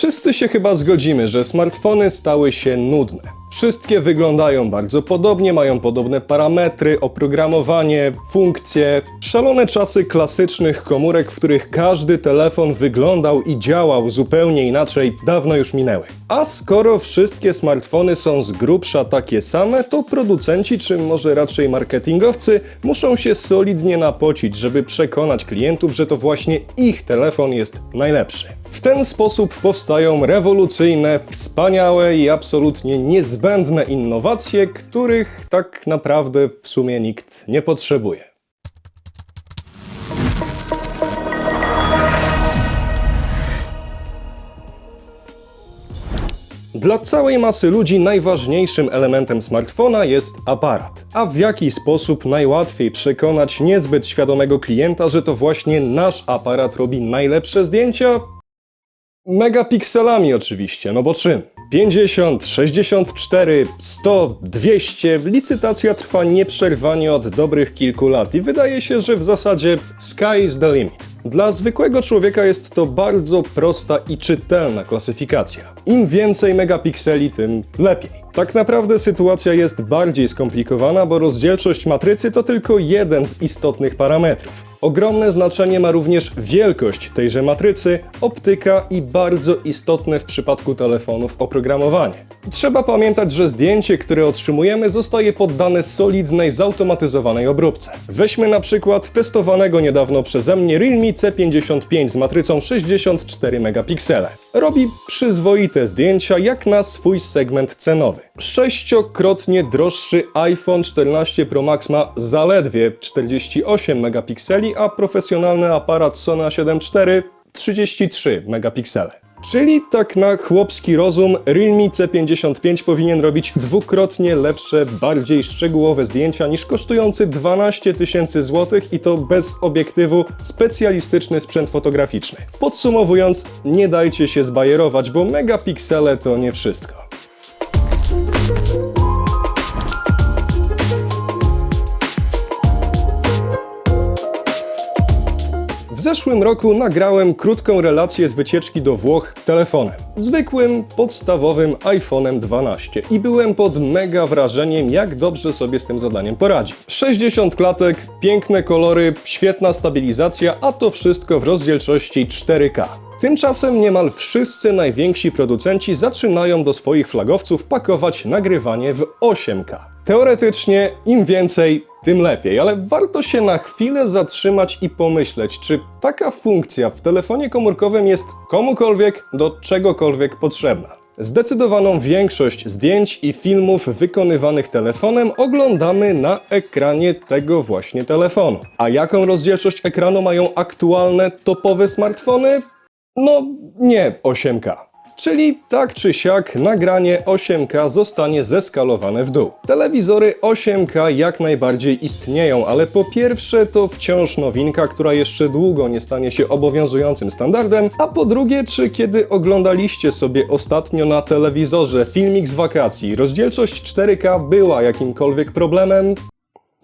Wszyscy się chyba zgodzimy, że smartfony stały się nudne. Wszystkie wyglądają bardzo podobnie, mają podobne parametry, oprogramowanie, funkcje. Szalone czasy klasycznych komórek, w których każdy telefon wyglądał i działał zupełnie inaczej, dawno już minęły. A skoro wszystkie smartfony są z grubsza takie same, to producenci, czy może raczej marketingowcy, muszą się solidnie napocić, żeby przekonać klientów, że to właśnie ich telefon jest najlepszy. W ten sposób powstają rewolucyjne, wspaniałe i absolutnie niezbędne innowacje, których tak naprawdę w sumie nikt nie potrzebuje. Dla całej masy ludzi najważniejszym elementem smartfona jest aparat. A w jaki sposób najłatwiej przekonać niezbyt świadomego klienta, że to właśnie nasz aparat robi najlepsze zdjęcia? Megapikselami oczywiście, no bo czym? 50, 64, 100, 200. Licytacja trwa nieprzerwanie od dobrych kilku lat i wydaje się, że w zasadzie sky is the limit. Dla zwykłego człowieka jest to bardzo prosta i czytelna klasyfikacja. Im więcej megapikseli, tym lepiej. Tak naprawdę sytuacja jest bardziej skomplikowana, bo rozdzielczość matrycy to tylko jeden z istotnych parametrów. Ogromne znaczenie ma również wielkość tejże matrycy, optyka i bardzo istotne w przypadku telefonów oprogramowanie. Trzeba pamiętać, że zdjęcie, które otrzymujemy, zostaje poddane solidnej, zautomatyzowanej obróbce. Weźmy na przykład testowanego niedawno przeze mnie Realme C55 z matrycą 64 megapiksele. Robi przyzwoite zdjęcia jak na swój segment cenowy. Sześciokrotnie droższy iPhone 14 Pro Max ma zaledwie 48 megapikseli, a profesjonalny aparat Sony A7 IV 33 megapiksele. Czyli tak na chłopski rozum Realme C55 powinien robić dwukrotnie lepsze, bardziej szczegółowe zdjęcia niż kosztujący 12 tysięcy złotych i to bez obiektywu specjalistyczny sprzęt fotograficzny. Podsumowując, nie dajcie się zbajerować, bo megapiksele to nie wszystko. Zeszłym roku nagrałem krótką relację z wycieczki do Włoch telefonem. Zwykłym, podstawowym iPhone'em 12 i byłem pod mega wrażeniem, jak dobrze sobie z tym zadaniem poradzi. 60 klatek, piękne kolory, świetna stabilizacja, a to wszystko w rozdzielczości 4K. Tymczasem niemal wszyscy najwięksi producenci zaczynają do swoich flagowców pakować nagrywanie w 8K. Teoretycznie im więcej, tym lepiej, ale warto się na chwilę zatrzymać i pomyśleć, czy taka funkcja w telefonie komórkowym jest komukolwiek do czegokolwiek potrzebna. Zdecydowaną większość zdjęć i filmów wykonywanych telefonem oglądamy na ekranie tego właśnie telefonu. A jaką rozdzielczość ekranu mają aktualne topowe smartfony? No nie 8K. Czyli tak czy siak nagranie 8K zostanie zeskalowane w dół. Telewizory 8K jak najbardziej istnieją, ale po pierwsze to wciąż nowinka, która jeszcze długo nie stanie się obowiązującym standardem, a po drugie, czy kiedy oglądaliście sobie ostatnio na telewizorze filmik z wakacji, rozdzielczość 4K była jakimkolwiek problemem?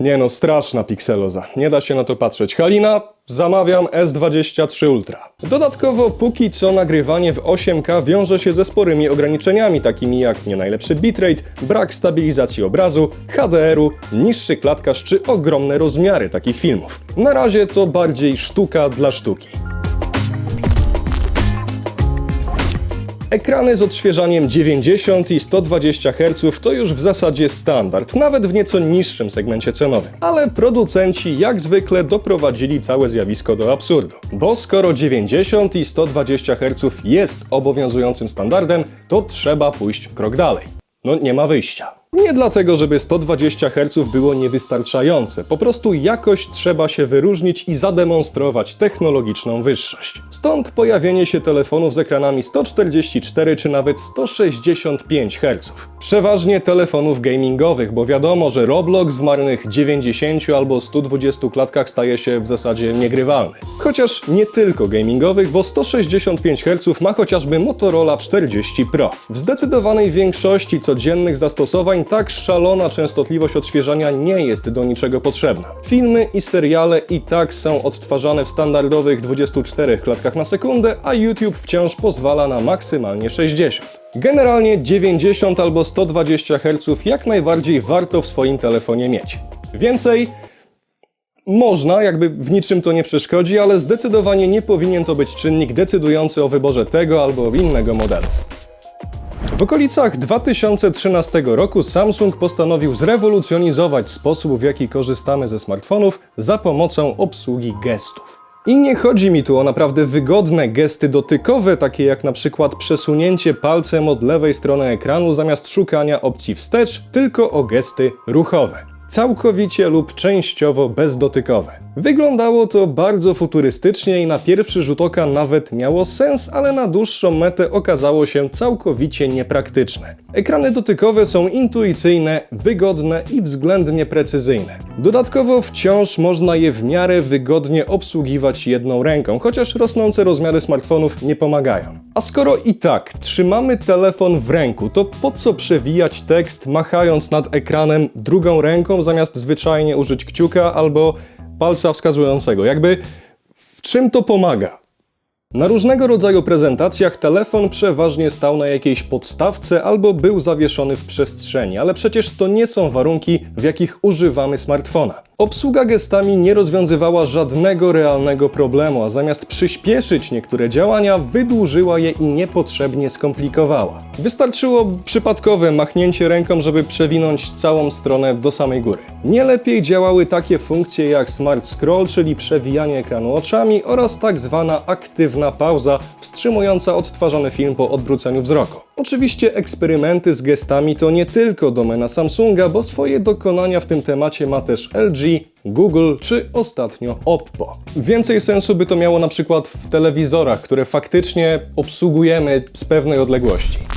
Nie no, straszna pikseloza. Nie da się na to patrzeć. Halina, zamawiam S23 Ultra. Dodatkowo, póki co nagrywanie w 8K wiąże się ze sporymi ograniczeniami, takimi jak nie najlepszy bitrate, brak stabilizacji obrazu, HDR-u, niższy klatkarz czy ogromne rozmiary takich filmów. Na razie to bardziej sztuka dla sztuki. Ekrany z odświeżaniem 90 i 120 Hz to już w zasadzie standard, nawet w nieco niższym segmencie cenowym. Ale producenci jak zwykle doprowadzili całe zjawisko do absurdu. Bo skoro 90 i 120 Hz jest obowiązującym standardem, to trzeba pójść krok dalej. No nie ma wyjścia. Nie dlatego, żeby 120 Hz było niewystarczające, po prostu jakoś trzeba się wyróżnić i zademonstrować technologiczną wyższość. Stąd pojawienie się telefonów z ekranami 144 czy nawet 165 Hz. Przeważnie telefonów gamingowych, bo wiadomo, że Roblox w marnych 90 albo 120 klatkach staje się w zasadzie niegrywalny. Chociaż nie tylko gamingowych, bo 165 Hz ma chociażby Motorola 40 Pro. W zdecydowanej większości codziennych zastosowań tak szalona częstotliwość odświeżania nie jest do niczego potrzebna. Filmy i seriale i tak są odtwarzane w standardowych 24 klatkach na sekundę, a YouTube wciąż pozwala na maksymalnie 60. Generalnie 90 albo 120 Hz jak najbardziej warto w swoim telefonie mieć. Więcej można, jakby w niczym to nie przeszkodzi, ale zdecydowanie nie powinien to być czynnik decydujący o wyborze tego albo innego modelu. W okolicach 2013 roku Samsung postanowił zrewolucjonizować sposób, w jaki korzystamy ze smartfonów za pomocą obsługi gestów. I nie chodzi mi tu o naprawdę wygodne gesty dotykowe, takie jak na przykład przesunięcie palcem od lewej strony ekranu zamiast szukania opcji wstecz, tylko o gesty ruchowe całkowicie lub częściowo bezdotykowe. Wyglądało to bardzo futurystycznie i na pierwszy rzut oka nawet miało sens, ale na dłuższą metę okazało się całkowicie niepraktyczne. Ekrany dotykowe są intuicyjne, wygodne i względnie precyzyjne. Dodatkowo wciąż można je w miarę wygodnie obsługiwać jedną ręką, chociaż rosnące rozmiary smartfonów nie pomagają. A skoro i tak trzymamy telefon w ręku, to po co przewijać tekst machając nad ekranem drugą ręką zamiast zwyczajnie użyć kciuka albo palca wskazującego? Jakby w czym to pomaga? Na różnego rodzaju prezentacjach telefon przeważnie stał na jakiejś podstawce albo był zawieszony w przestrzeni, ale przecież to nie są warunki, w jakich używamy smartfona. Obsługa gestami nie rozwiązywała żadnego realnego problemu, a zamiast przyspieszyć niektóre działania, wydłużyła je i niepotrzebnie skomplikowała. Wystarczyło przypadkowe machnięcie ręką, żeby przewinąć całą stronę do samej góry. Nie lepiej działały takie funkcje jak Smart Scroll, czyli przewijanie ekranu oczami oraz tak zwana aktywna pauza, wstrzymująca odtwarzany film po odwróceniu wzroku. Oczywiście eksperymenty z gestami to nie tylko domena Samsunga, bo swoje dokonania w tym temacie ma też LG, Google czy ostatnio Oppo. Więcej sensu by to miało na przykład w telewizorach, które faktycznie obsługujemy z pewnej odległości.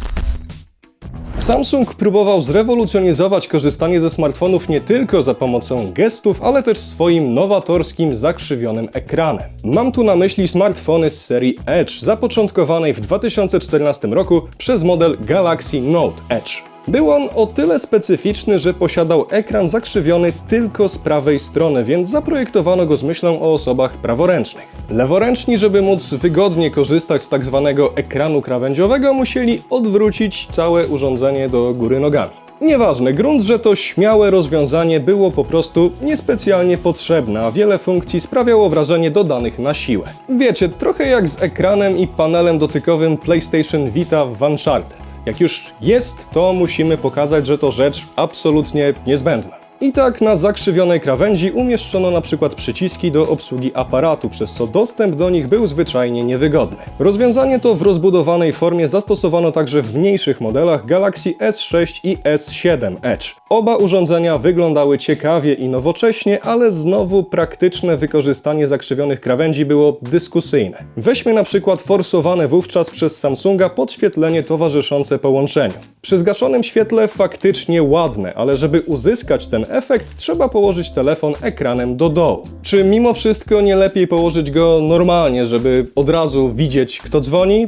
Samsung próbował zrewolucjonizować korzystanie ze smartfonów nie tylko za pomocą gestów, ale też swoim nowatorskim, zakrzywionym ekranem. Mam tu na myśli smartfony z serii Edge, zapoczątkowanej w 2014 roku przez model Galaxy Note Edge. Był on o tyle specyficzny, że posiadał ekran zakrzywiony tylko z prawej strony, więc zaprojektowano go z myślą o osobach praworęcznych. Leworęczni, żeby móc wygodnie korzystać z tak zwanego ekranu krawędziowego, musieli odwrócić całe urządzenie do góry nogami. Nieważne, grunt, że to śmiałe rozwiązanie było po prostu niespecjalnie potrzebne, a wiele funkcji sprawiało wrażenie dodanych na siłę. Wiecie, trochę jak z ekranem i panelem dotykowym PlayStation Vita w Uncharted. Jak już jest, to musimy pokazać, że to rzecz absolutnie niezbędna. I tak na zakrzywionej krawędzi umieszczono na przykład przyciski do obsługi aparatu, przez co dostęp do nich był zwyczajnie niewygodny. Rozwiązanie to w rozbudowanej formie zastosowano także w mniejszych modelach Galaxy S6 i S7 Edge. Oba urządzenia wyglądały ciekawie i nowocześnie, ale znowu praktyczne wykorzystanie zakrzywionych krawędzi było dyskusyjne. Weźmy na przykład forsowane wówczas przez Samsunga podświetlenie towarzyszące połączeniu. Przy zgaszonym świetle faktycznie ładne, ale żeby uzyskać ten efekt, trzeba położyć telefon ekranem do dołu. Czy mimo wszystko nie lepiej położyć go normalnie, żeby od razu widzieć, kto dzwoni?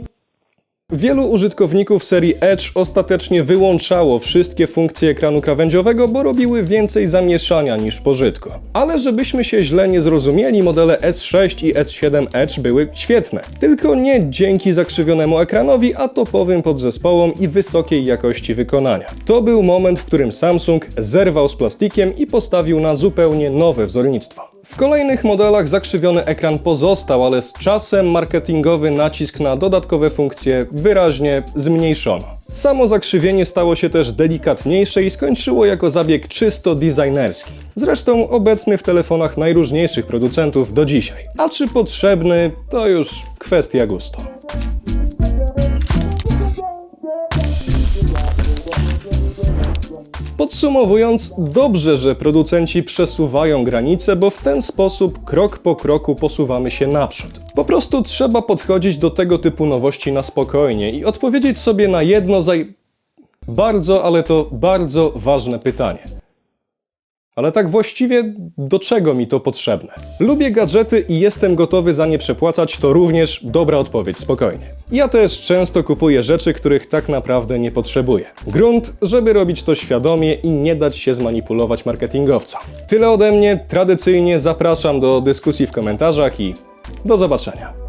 Wielu użytkowników serii Edge ostatecznie wyłączało wszystkie funkcje ekranu krawędziowego, bo robiły więcej zamieszania niż pożytku. Ale żebyśmy się źle nie zrozumieli, modele S6 i S7 Edge były świetne. Tylko nie dzięki zakrzywionemu ekranowi, a topowym podzespołom i wysokiej jakości wykonania. To był moment, w którym Samsung zerwał z plastikiem i postawił na zupełnie nowe wzornictwo. W kolejnych modelach zakrzywiony ekran pozostał, ale z czasem marketingowy nacisk na dodatkowe funkcje wyraźnie zmniejszono. Samo zakrzywienie stało się też delikatniejsze i skończyło jako zabieg czysto designerski. Zresztą obecny w telefonach najróżniejszych producentów do dzisiaj. A czy potrzebny, to już kwestia gustu. Podsumowując, dobrze, że producenci przesuwają granice, bo w ten sposób krok po kroku posuwamy się naprzód. Po prostu trzeba podchodzić do tego typu nowości na spokojnie i odpowiedzieć sobie na jedno zaj... bardzo, ale to bardzo ważne pytanie. Ale tak właściwie do czego mi to potrzebne? Lubię gadżety i jestem gotowy za nie przepłacać, to również dobra odpowiedź, spokojnie. Ja też często kupuję rzeczy, których tak naprawdę nie potrzebuję. Grunt, żeby robić to świadomie i nie dać się zmanipulować marketingowcom. Tyle ode mnie, tradycyjnie zapraszam do dyskusji w komentarzach i do zobaczenia.